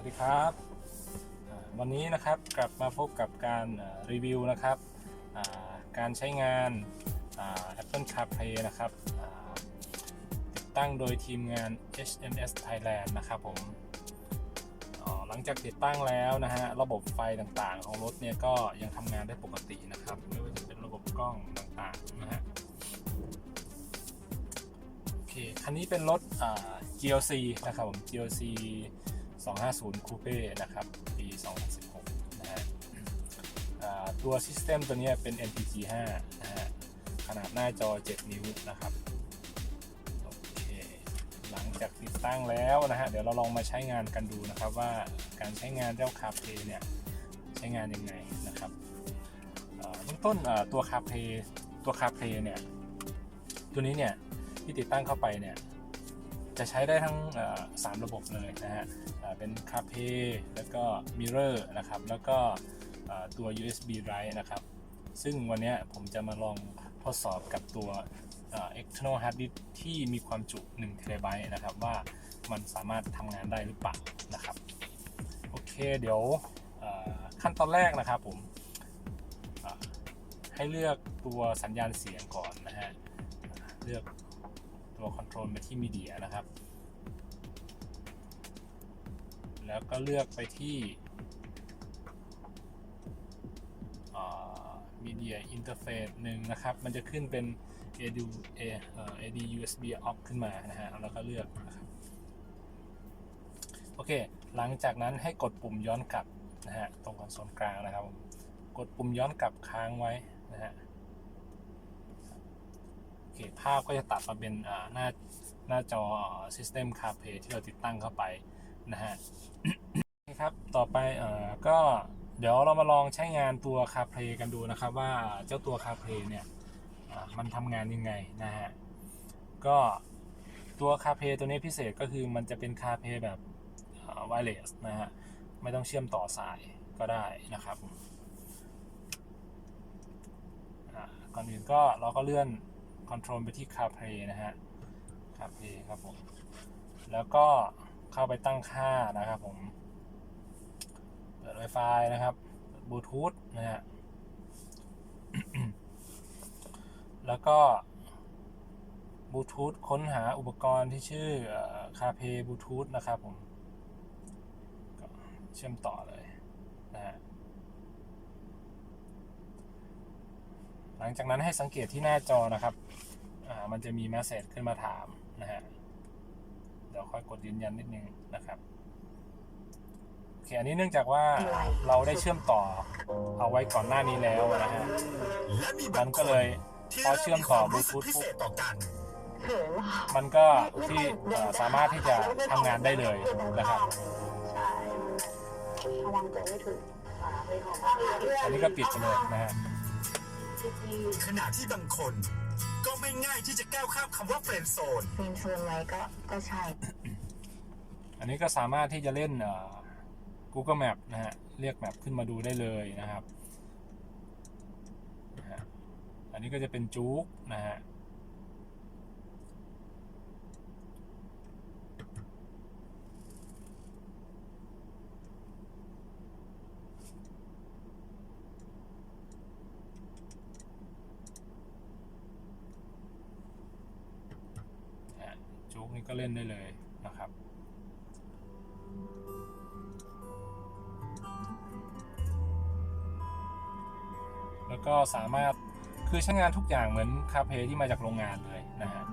วัสดีครับวันนี้นะครับกลับมาพบกับการรีวิวนะครับการใช้งานอ่า Apple CarPlay นะครับติดตั้งโดยทีมงาน HMS Thailand นะครับผมหลังจากติดตั้งแล้วนะฮะระบบไฟต่างๆ ของรถเนี่ยก็ยังทำงานได้ปกตินะครับ ไม่ว่าจะเป็นระบบกล้องต่างๆนะฮะโอเคคันนี้เป็นรถ GLC นะครับผม GLC 250 Coupe นะครับ ปี 2016 นะฮะตัว System ตัวนี้เป็น MPG 5นะฮะ ขนาดหน้าจอ 7 นิ้วนะครับ โอเค หลังจากติดตั้งแล้วนะฮะ เดี๋ยวเราลองมาใช้งานกันดูนะครับว่าการใช้งานเจ้า CarPlay เนี่ยใช้งานยังไงนะครับเบื้องต้นตัว CarPlay ตัว CarPlay เนี่ยตัวนี้เนี่ยที่ติดตั้งเข้าไปเนี่ยจะใช้ได้ทั้งเอ่อสามระบบเลยนะฮะ เป็น CarPlay แล้วก็ Mirror นะครับแล้วก็ตัว USB Write นะครับซึ่งวันนี้ผมจะมาลองทดสอบกับตัว external hard disk ที่มีความจุ1 TB นะครับว่ามันสามารถทำงานได้หรือเปล่านะครับโอเคเดี๋ยวขั้นตอนแรกนะครับผมให้เลือกตัวสัญญาณเสียงก่อนนะฮะเลือกตัวคอนโทรลไปที่มีเดียนะครับ แล้วก็เลือกไปที่มีเดียอินเทอร์เฟซหนึ่งนะครับ มันจะขึ้นเป็น ADU A เอ่อ AD USB off ขึ้นมานะฮะ แล้วก็เลือกนะครับ โอเค หลังจากนั้นให้กดปุ่มย้อนกลับนะฮะ ตรงคอนโซลกลางนะครับ กดปุ่มย้อนกลับค้างไว้นะฮะ โอเค ภาพก็จะตัดมาเป็นหน้าหน้าจอ System CarPlay ที่เราติดตั้งเข้าไป นะฮะครับต่อไปเอ่อก็เดี๋ยวเรามาลองใช้งานตัว CarPlay กันดูนะครับว่าเจ้าตัว CarPlay เนี่ยมันทำงานยังไงนะฮะก็ตัว CarPlay ตัวนี้พิเศษก็คือมันจะเป็น CarPlay แบบอ่า wireless นะฮะไม่ต้องเชื่อมต่อสายก็ได้นะครับอ่าก่อนอื่นก็เราก็เลื่อนคอนโทรลไปที่ CarPlay นะฮะ CarPlay ครับผมแล้วก็ เข้าไปตั้งค่านะครับผม เปิด Wi-Fi นะครับบลูทูธนะฮะแล้วก็บลูทูธค้นหาอุปกรณ์ที่ชื่อเอ่อ CarPlay Bluetooth นะครับผมเชื่อมต่อเลยนะฮะหลังจากนั้นให้สังเกตที่หน้าจอนะครับอ่ามันจะมี message ขึ้นมาถามนะฮะ เดี๋ยวค่อยกดยืนยันนิดนึงนะครับโอเคอันนี้เนื่องจากว่าเราได้เชื่อมต่อเอาไว้ก่อนหน้านี้แล้วนะฮะและมีมับานงคก็นเลยที่พอเชื่อมต่อบลูรู้สึทูกธพิปุ๊เศบษต่อกันเขินค่ะมันก็ไม่ที่ไม่เอ่อค่อยสามารถที่จะทำงานได้เลยนะครับใช่มันแบบระวังตัวไม่ถึงอ่าเป็นของอันนี้ก็ปิดไปเลยนะฮะขณะที่บางคนก็ ไม่ง่ายที่จะก้าวข้ามคำว่าเฟรนด์โซนเป็นโซนไว้ก็ก็ใช่ อันนี้ก็สามารถที่จะเล่นเอ่อ Google Map นะฮะ เรียกแมปขึ้นมาดูได้เลยนะครับนะฮะอันนี้ก็จะเป็นจุกนะฮะนะฮะจุ กนี่ก็เล่นได้เลยนะครับ แล้วก็สามารถคือใช้งานทุกอย่างเหมือนคาเพที่มาจากโรงงานเลยนะฮะ